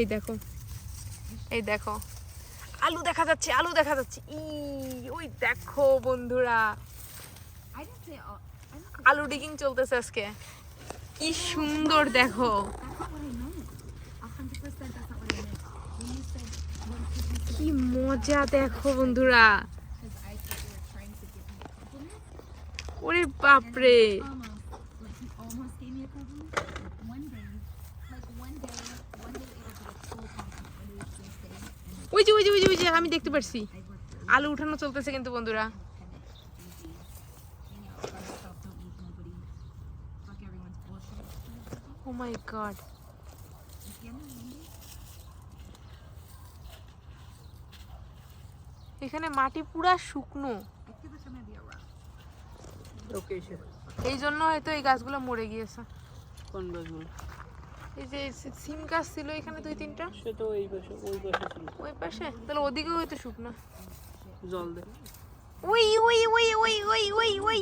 এই দেখো। এই দেখো। আলু দেখা যাচ্ছে, আলু দেখা যাচ্ছে। ই, ওই দেখো বন্ধুরা। আলু ডিগিং চলতেছে আজকে। কি সুন্দর দেখো। কি মজা দেখো বন্ধুরা। ওরে A ওই যে ওই যে আমি দেখতে পারছি। আলু উঠানো চলতেছে কিন্তু বন্ধুরা। oh এখানে মাটি পুরা শুকনো। এই জন্য হয়তো এই গাছগুলো মরে গিয়েছে। কোন গাছগুলো? এই যে সিম গাছ ছিল এখানে দুই তিনটা? সে তো এই পাশে ওই পাশে ছিল। ওই পাশে? তাহলে ওদিকেও হয়তো শুকনো। জল দে। ওই ওই ওই ওই ওই ওই ওই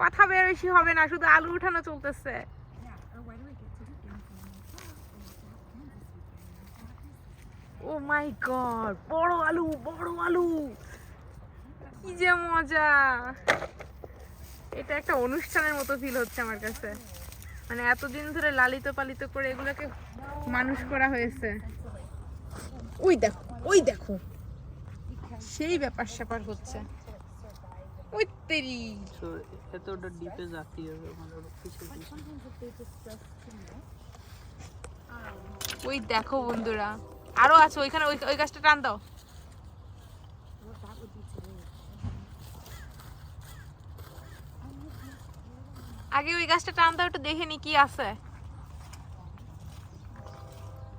কথা বের বেশি হবে না শুধু আলু উঠানো চলতেছে. ও মাই গড বড় আলু বড় আলু। কি যে মজা। এটা একটা অনুষ্ঠানের মতো ফিল হচ্ছে আমার কাছে। মানে এতদিন ধরে লালিত পালিত করে এগুলোকে মানুষ করা হয়েছে। ওই দেখো ওই দেখো। সেই ব্যাপার স্যাপার হচ্ছে। ওই তেরি। তো এতটা ডিপে হবে মানে ওই দেখো বন্ধুরা। আরও আছে ওইখানে ওই ওই গাছটা টান দাও। আগে ওই গাছটা টান দাও, একটু দেখে নি কি আছে।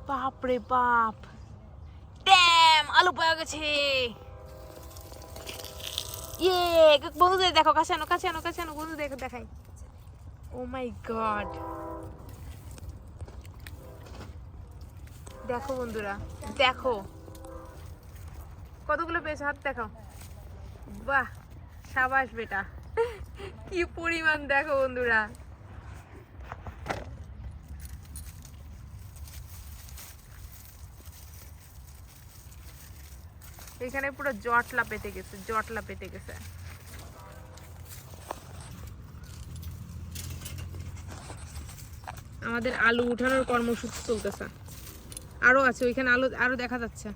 বাপ রে বাপ। ড্যাম, আলু পাওয়া গেছে। ইয়ে বন্ধুদের দেখো কাছে আনো কাছে আনো কাছে আনো বন্ধুদের দেখাই। Oh my god. দেখো বন্ধুরা, দেখো। কতগুলো পেয়েছ? হাত দেখো বাহ, সাবাস বেটা। কি পরিমাণ দেখো বন্ধুরা। এখানে পুরো জটলা পেতে গেছে, জটলা পেতে গেছে। আমাদের আলু উঠানোর কর্মসূচি চলতেছে। আরও আছে, ওইখানে আলু আরও দেখা যাচ্ছে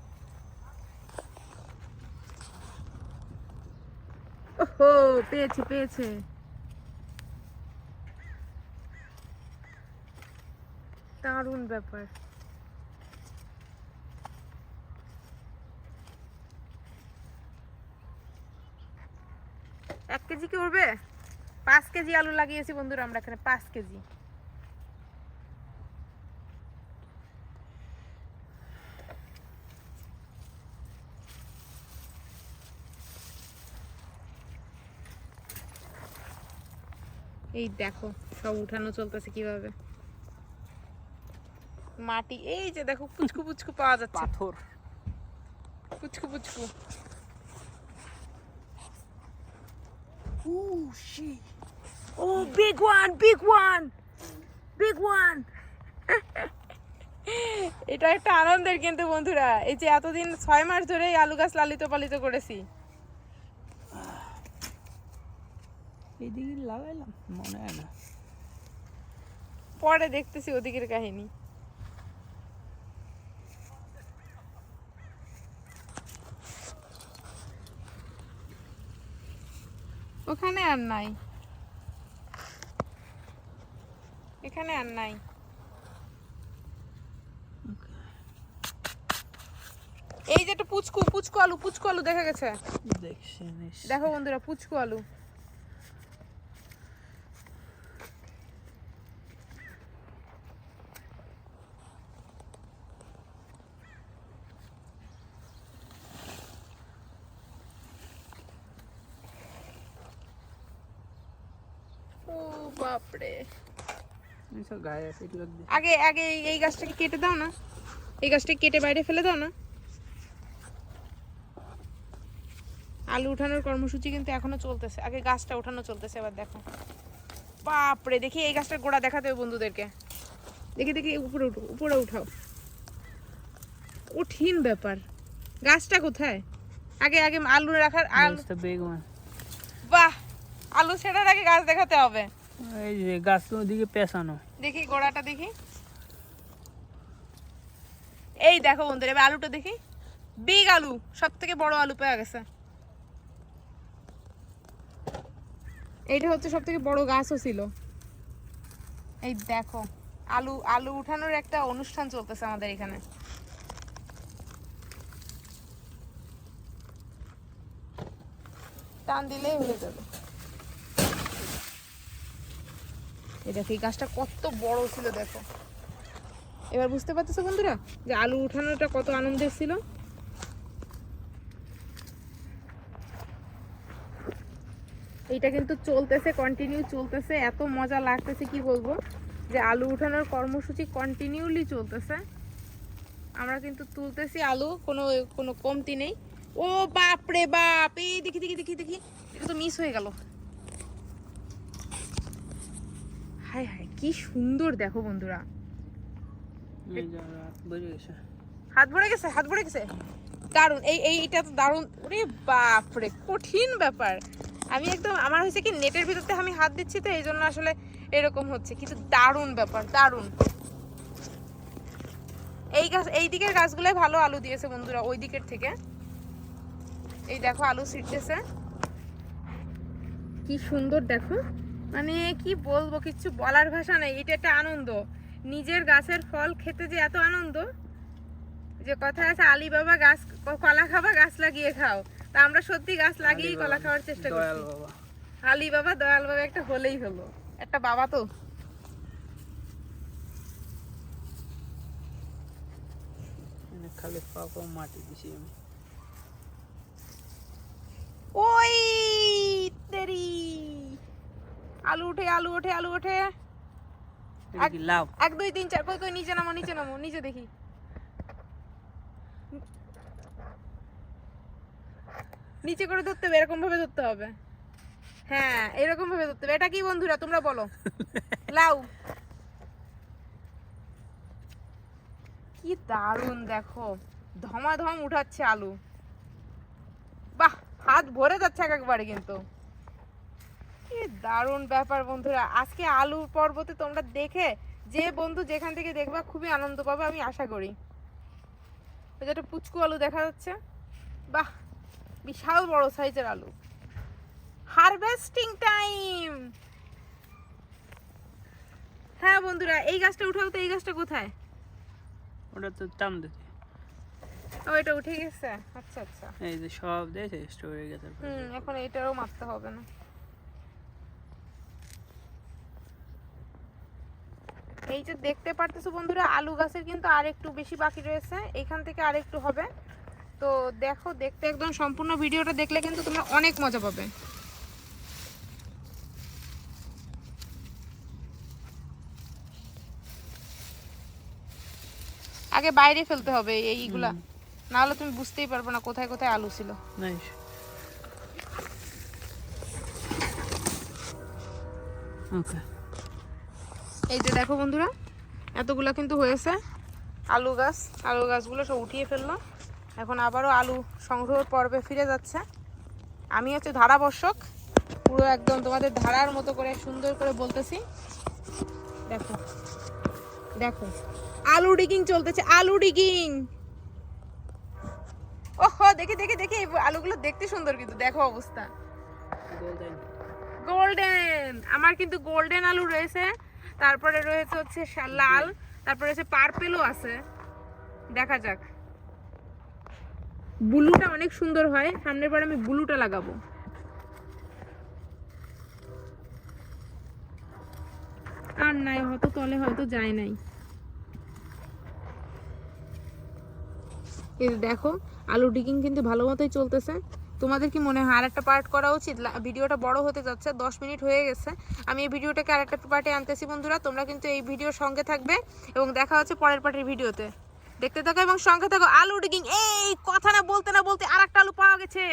ওহো পেয়েছে পেয়েছে। দারুণ ব্যাপার। এক কেজি কি উঠবে পাঁচ কেজি আলু লাগিয়েছি বন্ধুরা, আমরা এখানে পাঁচ কেজি। এই দেখো সব উঠানো চলতেছে কীভাবে। মাটি এই যে দেখো পুচকু পুচকু পাওয়া যাচ্ছে। পাথর। পুচকু পুচকু। ও big one big one big one এটা একটা আনন্দের কিন্তু বন্ধুরা এই যে এতদিন ছয় মাস ধরে আলু গাছ লালিত পালিত করেছি। এইদিকে লাগাইলাম মনে হয় না। পরে দেখতেছি ওদিকের কাহিনী। ওখানে আর নাই। এখানে আর নাই। এই যে একটা পুচকু পুচকু আলু পুচকু আলু দেখা গেছে। দেখো বন্ধুরা পুচকু আলু ও বাপরে। আগে আগে এই- গাছটাকে কেটে দাও না। এই গাছটাকে কেটে বাইরে ফেলে দাও না। আলু উঠানোর কর্মসূচি কিন্তু এখনও চলতেছে। আগে গাছটা উঠানো চলতেছে এবার দেখো। বাপরে দেখি এই গাছটার গোড়া দেখাতে হবে বন্ধুদেরকে। দেখি দেখি উপরে উঠো উপরে উঠাও। কঠিন ব্যাপার। গাছটা কোথায়? আগে আগে আলু রাখার আলু the বাহ! আলু ছেড়ার আগে গাছ দেখাতে হবে। এই যে গাছ তো ওদিকে পেছানো দেখি গোড়াটা দেখি। এই দেখো বন্ধুরা, এবার আলুটা দেখি। বিগ আলু সব থেকে বড় আলু পেয়ে গেছে। এইটা হচ্ছে সব থেকে বড় গাছও ছিল। এই দেখো, আলু আলু উঠানোর একটা অনুষ্ঠান চলতেছে আমাদের এখানে। টান দিলেই হয়ে যাবে। এই দেখো, এই গাছটা কত বড় ছিল, দেখো। এবার বুঝতে পারতেছো বন্ধুরা যে আলু উঠানোটা কত আনন্দের ছিল? এইটা কিন্তু চলতেছে কন্টিনিউ চলতেছে। এত মজা লাগতেছে, কি বলব? যে আলু উঠানোর কর্মসূচি কন্টিনিউলি চলতেছে। আমরা কিন্তু তুলতেছি আলু, কোনো কোনো কমতি নেই। ও বাপরে বাপ! এই দেখি দেখি দেখি দেখি। এটা তো মিস হয়ে গেল। হায় হায় কি সুন্দর দেখো বন্ধুরা। হাত ভরে গেছে। হাত ভরে গেছে দারুণ এই এই- এইটা তো দারুণ। ওরে বাপ রে কঠিন ব্যাপার। আমি একদম আমার হয়েছে কি নেটের ভিতরতে আমি হাত দিচ্ছি তো এই জন্য আসলে এরকম হচ্ছে। কিন্তু দারুণ ব্যাপার দারুণ। এই গাছ এই দিকের গাছগুলোই ভালো আলু দিয়েছে বন্ধুরা ওই দিকের থেকে। এই দেখো আলু ছিটতেছে। কি সুন্দর দেখো। মানে কি বলব কিছু বলার ভাষা নেই এটা একটা আনন্দ। নিজের গাছের ফল খেতে যে এত আনন্দ যে কথা আছে আলী বাবা গাছ কলা খাবা গাছ লাগিয়ে খাও। তা আমরা সত্যি গাছ লাগিয়েই কলা খাওয়ার চেষ্টা করছি। বাবা আলী বাবা দয়াল বাবা একটা হলেই হলো। একটা বাবা তো। খালি মাটি দিছি আমি ওই তেরি আলু উঠে আলু ওঠে আলু ওঠে এটা এক দুই তিন চার। কই কই নিচে নামো নিচে নামো নিচে দেখি। নিচে করে ধরতে হবে এরকম ভাবে ধরতে হবে। হ্যাঁ এরকম ভাবে ধরতে হবে। এটা কি বন্ধুরা তোমরা বলো। লাউ। কি দারুণ দেখো। ধমাধম উঠাচ্ছে আলু। বাহ হাত ভরে যাচ্ছে এক একবারে কিন্তু। কি দারুণ ব্যাপার বন্ধুরা। আজকে আলু পর্বতে তোমরা দেখে যে বন্ধু যেখান থেকে দেখবা খুবই আনন্দ পাবে আমি আশা করি। ওই যে একটা পুচকু আলু দেখা যাচ্ছে। বাহ বিশাল বড় সাইজের আলু। Harvesting time! হ্যাঁ বন্ধুরা এই গাছটা উঠাও তো এই গাছটা কোথায়? ওটা তো টান দিতে। ও এটা উঠে গেছে। আচ্ছা আচ্ছা। এই যে সব দিয়েছে স্টোর হয়ে গেছে। হুম এখন এটারও মারতে হবে না। এই যে দেখতে পারতেছো বন্ধুরা আলু গাছের কিন্তু আর একটু বেশি বাকি রয়েছে। এখান থেকে আর একটু হবে। তো দেখো দেখতে একদম সম্পূর্ণ ভিডিওটা দেখলে কিন্তু তোমরা অনেক মজা পাবে। আগে বাইরে ফেলতে হবে এইগুলা। না হলে তুমি বুঝতেই পারবে না কোথায় কোথায় আলু ছিল। ওকে এই যে দেখো বন্ধুরা এতগুলো কিন্তু হয়েছে। আলু গাছ আলু গাছগুলো সব উঠিয়ে ফেলল। এখন আবারও আলু সংগ্রহ পর্বে ফিরে যাচ্ছে। আমি হচ্ছে ধারা ধারাবর্ষক পুরো একদম তোমাদের ধারার মতো করে সুন্দর করে বলতেছি। দেখো দেখো আলু ডিগিং চলতেছে আলু ডিগিং ওহো দেখে দেখে দেখে আলুগুলো দেখতে সুন্দর কিন্তু দেখো অবস্থা। গোল্ডেন গোল্ডেন আমার কিন্তু গোল্ডেন আলু রয়েছে। তারপরে রয়েছে হচ্ছে লাল তারপরে হচ্ছে পার্পেলও আছে। দেখা যাক। ব্লুটা অনেক সুন্দর হয়। সামনের বার আমি ব্লুটা লাগাবো। আর নাই হয়তো তলে হয়তো যায় নাই। এই দেখো আলু ডিকিং কিন্তু ভালো মতোই চলতেছে। তোমাদের কি মনে হয় আরেকটা পার্ট করা উচিত? ভিডিওটা বড় হতে যাচ্ছে, দশ মিনিট হয়ে গেছে। আমি এই ভিডিওটাকে আরেকটা পার্টে আনতেছি বন্ধুরা, তোমরা কিন্তু এই ভিডিওর সঙ্গে থাকবে এবং দেখা হচ্ছে পরের পার্টির ভিডিওতে। দেখতে থাকো এবং সঙ্গে থাকো, আলু ডিগিং এই কথা না বলতে না বলতে আর একটা আলু পাওয়া গেছে।